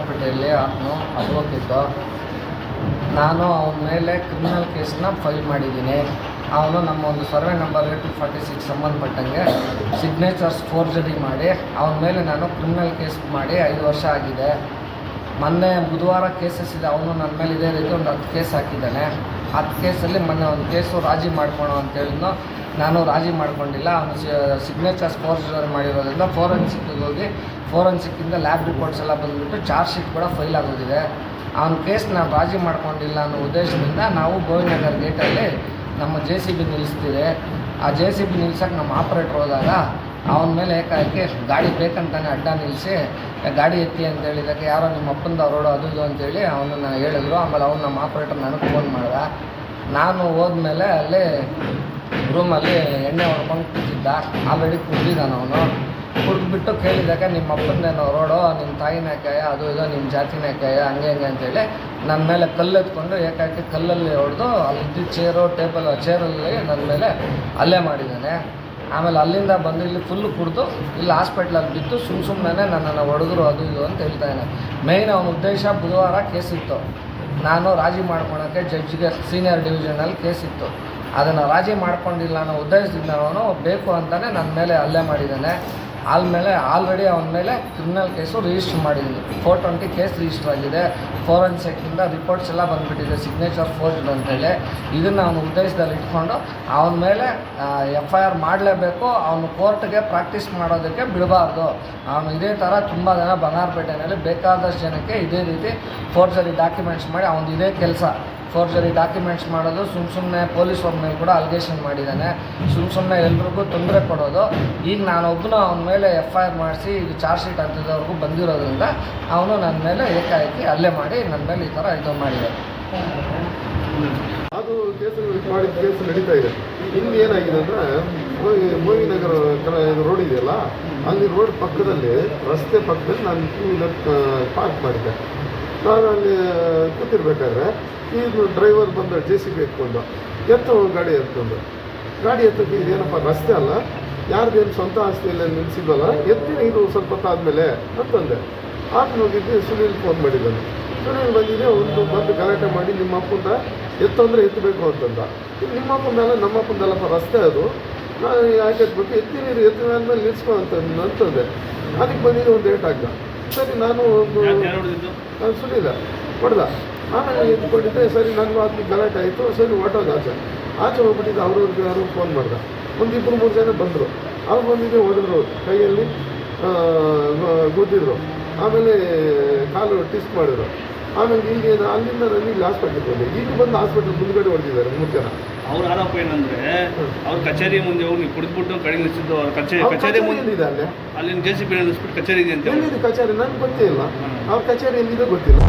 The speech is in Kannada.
ಬಂಗಾರಪೇಟೆಯಲ್ಲಿ ಅವನು ಅಡ್ವೊಕೇಟು. ನಾನು ಅವನ ಮೇಲೆ ಕ್ರಿಮಿನಲ್ ಕೇಸನ್ನ ಫೈಲ್ ಮಾಡಿದ್ದೀನಿ. ಅವನು ನಮ್ಮ ಒಂದು survey number two forty six ಸಂಬಂಧಪಟ್ಟಂಗೆ ಸಿಗ್ನೇಚರ್ಸ್ ಫೋರ್ಜರಿ ಮಾಡಿ, ಅವನ ಮೇಲೆ ನಾನು ಕ್ರಿಮಿನಲ್ ಕೇಸ್ ಮಾಡಿ ಐದು ವರ್ಷ ಆಗಿದೆ. ಮೊನ್ನೆ ಬುಧವಾರ ಕೇಸಸ್ ಇದೆ ಅವನು ನನ್ನ ಮೇಲೆ ಇದೇ ರೀತಿ ಒಂದು ಹತ್ತು ಕೇಸ್ ಹಾಕಿದ್ದಾನೆ. ಹತ್ತು ಕೇಸಲ್ಲಿ ಮೊನ್ನೆ ಒಂದು ಕೇಸು ರಾಜಿ ಮಾಡ್ಕೊಳೋ ಅಂತ ಹೇಳಿದ್ನು ನಾನು ರಾಜಿ ಮಾಡಿಕೊಂಡಿಲ್ಲ. ಅವನು ಸಿಗ್ನೇಚರ್ಸ್ ಫೋರ್ಜರಿ ಮಾಡಿರೋದ್ರಿಂದ ಫೋರೆನ್ಸಿಕ್ಗೆ ಹೋಗಿ ಫೋರೆನ್ಸಿಕ್ಕಿಂದ ಲ್ಯಾಬ್ ರಿಪೋರ್ಟ್ಸ್ ಎಲ್ಲ ಬಂದುಬಿಟ್ಟು ಚಾರ್ಜ್ ಶೀಟ್ ಕೂಡ ಫೈಲ್ ಆಗೋದಿದೆ ಅವನ ಕೇಸ್ ನಾನು ರಾಜಿ ಮಾಡ್ಕೊಂಡಿಲ್ಲ ಅನ್ನೋ ಉದ್ದೇಶದಿಂದ ನಾವು ಗೋವಿನಗರ್ ಗೇಟಲ್ಲಿ ನಮ್ಮ ಜೆ ಸಿ ಬಿ ನಿಲ್ಲಿಸ್ತೀವಿ ಆ ಜೆ ಸಿ ಬಿ ನಿಲ್ಸಕ್ಕೆ ನಮ್ಮ ಆಪ್ರೇಟ್ರ್ ಹೋದಾಗ ಅವನ ಮೇಲೆ ಏಕಾಏಕಿ ಗಾಡಿ ಬೇಕಂತಾನೆ ಅಡ್ಡ ನಿಲ್ಲಿಸಿ ಗಾಡಿ ಎತ್ತಿ ಅಂತ ಹೇಳಿದಾಗ ಯಾರೋ ನಿಮ್ಮ ಅಪ್ಪಂದ ರೋಡು ಅದು ಇದು ಅಂತೇಳಿ ಅವನನ್ನು ಹೇಳಿದ್ರು. ಆಮೇಲೆ ಅವ್ನು ನಮ್ಮ ಆಪ್ರೇಟರ್ ನನಗೆ ಫೋನ್ ಮಾಡ್ದ. ನಾನು ಹೋದ್ಮೇಲೆ ಅಲ್ಲಿ ರೂಮಲ್ಲಿ ಎಣ್ಣೆ ಹೊಡ್ಕೊಂಡು ಕೂತಿದ್ದ. ಆಲ್ರೆಡಿ ಕುಡ್ದಿದ್ದಾನ ಅವನು ಕುಡಿದ್ಬಿಟ್ಟು ಕೇಳಿದಾಗ ನಿಮ್ಮ ಅಪ್ಪಂದೇನೋ ರೋಡು ನಿಮ್ಮ ತಾಯಿನ ಕಾಯ, ಅದು ಇದು ನಿಮ್ಮ ಜಾತಿನ ಕಾಯ, ಹಂಗೆ ಹಂಗೆ ಅಂತೇಳಿ ನನ್ನ ಮೇಲೆ ಕಲ್ಲು ಎತ್ಕೊಂಡು ಏಕಾಕೆ ಕಲ್ಲಲ್ಲಿ ಹೊಡೆದು ಅಲ್ಲಿದ್ದ ಚೇರು, ಟೇಬಲ್, ಚೇರಲ್ಲಿ ನನ್ನ ಮೇಲೆ ಅಲ್ಲೇ ಮಾಡಿದ್ದಾನೆ. ಆಮೇಲೆ ಅಲ್ಲಿಂದ ಬಂದು ಇಲ್ಲಿ ಫುಲ್ಲು ಕುಡಿದು ಇಲ್ಲಿ ಹಾಸ್ಪಿಟ್ಲಲ್ಲಿ ಬಿದ್ದು ಸುಮ್ಮ ಸುಮ್ಮನೆ ನನ್ನನ್ನು ಹೊಡೆದ್ರು ಅದು ಇದು ಅಂತ ಹೇಳ್ತಾಯಿದ್ದಾನೆ ಮೇಯ್ನ್ ಅವನ ಉದ್ದೇಶ ಬುಧವಾರ ಕೇಸ್ ಇತ್ತು. ನಾನು ರಾಜಿ ಮಾಡ್ಕೊಳಕ್ಕೆ ಜಡ್ಜ್ಗೆ ಸೀನಿಯರ್ ಡಿವಿಷನಲ್ಲಿ ಕೇಸ್ ಇತ್ತು. ಅದನ್ನು ರಾಜಿ ಮಾಡ್ಕೊಂಡಿಲ್ಲ ಅನ್ನೋ ಉದ್ದೇಶದಿಂದ ಅವನು ಬೇಕು ಅಂತಲೇ ನನ್ನ ಮೇಲೆ ಹಲ್ಲೆ ಮಾಡಿದ್ದಾನೆ ಆಲ್ಮೇಲೆ ಆಲ್ರೆಡಿ ಅವನ ಮೇಲೆ ಕ್ರಿಮಿನಲ್ ಕೇಸು ರಿಜಿಸ್ಟರ್ ಮಾಡಿದ್ದೀನಿ ಫೋರ್ ಟ್ವೆಂಟಿ ಕೇಸ್ ರಿಜಿಸ್ಟರ್ ಆಗಿದೆ. ಫೋರೆನ್ಸಿಕ್ಕಿಂದ ರಿಪೋರ್ಟ್ಸ್ ಎಲ್ಲ ಬಂದುಬಿಟ್ಟಿದೆ. ಸಿಗ್ನೇಚರ್ ಫೋರ್ಸ್ಡ್ ಅಂತೇಳಿ ಇದನ್ನು ಅವನು ಉದ್ದೇಶದಲ್ಲಿ ಇಟ್ಕೊಂಡು ಅವನ ಮೇಲೆ ಎಫ್ ಐ ಆರ್ ಮಾಡಲೇಬೇಕು. ಅವನು ಕೋರ್ಟ್ಗೆ ಪ್ರಾಕ್ಟೀಸ್ ಮಾಡೋದಕ್ಕೆ ಬಿಡಬಾರ್ದು. ಅವನು ಇದೇ ಥರ ತುಂಬ ಜನ ಬಂಗಾರಪೇಟೆಯಲ್ಲಿ ಬೇಕಾದಷ್ಟು ಜನಕ್ಕೆ ಇದೇ ರೀತಿ ಫೋರ್ಜರಿ ಡಾಕ್ಯುಮೆಂಟ್ಸ್ ಮಾಡಿ ಅವನು ಇದೇ ಕೆಲಸ. ಫೋರ್ಜರಿ ಡಾಕ್ಯುಮೆಂಟ್ಸ್ ಮಾಡೋದು ಸುಮ್ಮ ಸುಮ್ಮನೆ ಪೊಲೀಸ್ ಅವ್ರ ಕೂಡ ಅಲಿಗೇಷನ್ ಮಾಡಿದ್ದಾನೆ. ಸುಮ್ಮ ಸುಮ್ಮನೆ ಎಲ್ರಿಗೂ ತೊಂದರೆ ಕೊಡೋದು. ಈಗ ನಾನೊಬ್ಬನು ಅವನ ಮೇಲೆ ಎಫ್ ಐ ಆರ್ ಮಾಡಿಸಿ ಇದು ಚಾರ್ಜ್ ಶೀಟ್ ಅಂತಿದ್ದವ್ರಿಗೂ ಬಂದಿರೋದ್ರಿಂದ ಅವನು ನನ್ನ ಮೇಲೆ ಏಕಾಏಕಿ ಅಲ್ಲೇ ಮಾಡಿ ನನ್ನ ಮೇಲೆ ಈ ಥರ ಇದು ಮಾಡಿದೆ. ಅದು ಕೇಸು ಮಾಡಿದ ಕೇಸು ನಡೀತಾ ಇದೆ. ಇನ್ನು ಏನಾಗಿದೆ ಅಂದರೆ ಮೋವಿ ನಗರ ರೋಡ್ ಇದೆಯಲ್ಲ, ಅಲ್ಲಿ ರೋಡ್ ಪಕ್ಕದಲ್ಲಿ ರಸ್ತೆ ಪಕ್ಕದಲ್ಲಿ ನಾನು ಟೂ ವೀಲರ್ ಪಾರ್ಕ್ ಮಾಡಿದ್ದೆ. ನಾನು ಅಲ್ಲಿ ಕೂತಿರ್ಬೇಕಾದ್ರೆ ಇದು ಡ್ರೈವರ್ ಬಂದ ಜೆ ಸಿ ಬಿ ಎತ್ಕೊಂಡು, ಎತ್ತು ಗಾಡಿ ಎತ್ಕೊಂಡು ಗಾಡಿ ಎತ್ತಕ್ಕೆ ಇದೇನಪ್ಪ ರಸ್ತೆ ಅಲ್ಲ. ಯಾರ್ದೇನು ಸ್ವಂತ ಆಸ್ತಿಯಲ್ಲಿ ನಿಲ್ಲಿಸಿದ್ವಲ್ಲ ಎತ್ತಿ ಇದು ಸ್ವಲ್ಪ ತಾದ್ಮೇಲೆ ಅಂತಂದೆ. ಆತ ಹೋಗಿದ್ದು ಸುನೀಲ್ ಫೋನ್ ಮಾಡಿದ್ದಾನೆ ಸುನೀಲ್ ಬಂದಿದೆ, ಒಂದು ಬಂದು ಗಲಾಟೆ ಮಾಡಿ, ನಿಮ್ಮ ಅಪ್ಪಂದ ಎತ್ತಂದರೆ ಎತ್ತಬೇಕು ಅಂತಂದ. ನಿಮ್ಮ ಅಪ್ಪಂದಲ್ಲ ನಮ್ಮ ಅಪ್ಪಂದಲ್ಲಪ್ಪ ರಸ್ತೆ ಅದು. ನಾನು ಯಾಕೆ ಎತ್ಬೇಕು, ಎತ್ತಿ ನೀರು ಎತ್ತಿನ ಆದ್ಮೇಲೆ ನಿಲ್ಸ್ಕೊ ಅಂತ ಅಂತಂದೆ. ಅದಕ್ಕೆ ಬಂದಿದ್ದು ಒಂದು ಏಟಾಗ್ದ ಸರಿ ನಾನು ಒಂದು ನಾನು ಸುನೀಲ. ಹೊಡೆದ. ಆಮೇಲೆ ಎದ್ದುಕೊಂಡಿದ್ದೆ ಸರಿ ನನ್ನ ಮಾತು ಗಲಾಟೆ ಆಯಿತು. ಸರಿ ಹೊಟ್ಟೋದು ಆಚೆ. ಆಚೆ ಹೋಗ್ಬಿಟ್ಟಿದ್ದೆ ಅವ್ರವ್ರಿಗೆ ಯಾರು ಫೋನ್ ಮಾಡ್ದೆ. ಒಂದು ಇಬ್ಬರು ಮೂರು ಜನ ಬಂದರು. ಅವ್ರು ಬಂದಿದ್ದೆ ಹೊಡೆದ್ರು ಕೈಯಲ್ಲಿ ಗುದ್ದಿದ್ರು. ಆಮೇಲೆ ಕಾಲು ಟಿಸ್ಟ್ ಮಾಡಿದ್ರು. ಆಮೇಲೆ ಇಲ್ಲಿ ಅಲ್ಲಿಂದ ನನಗೆ ಇಲ್ಲಿ ಹಾಸ್ಪಿಟ್ಲಿಗೆ ಬಂದೆ. ಇಲ್ಲಿ ಬಂದು ಹಾಸ್ಪಿಟ್ಲ್ ಮುಂದ್ಗಡೆ ಹೊಡೆದಿದ್ದಾರೆ ಮೂರು ಜನ ಅವ್ರ ಆರೋಪ ಏನಂದ್ರೆ ಅವ್ರ ಕಚೇರಿ ಮುಂದೆ ಹೋಗಿ ನೀವು ಕುಡಿದ್ಬಿಟ್ಟು ಕಡೆ ನಿಲ್ಸಿದ್ದು ಅವ್ರ ಕಚೇರಿ ಕಚೇರಿ ಮುಂದೆ ಇದೆ ಅಲ್ಲೇ? ಅಲ್ಲಿನ ಜೆ ಸಿ ಬಿ ನಿಲ್ಲಿಸ್ಬಿಟ್ಟು ಕಚೇರಿ ಇದೆ ಅಂತ ಹೇಳಿ. ಎಲ್ಲಿದೆ ಕಚೇರಿ? ನನಗೆ ಗೊತ್ತಿಲ್ಲ ಅವ್ರ ಕಚೇರಿ ಎಲ್ಲಿದೆ ಗೊತ್ತಿಲ್ಲ.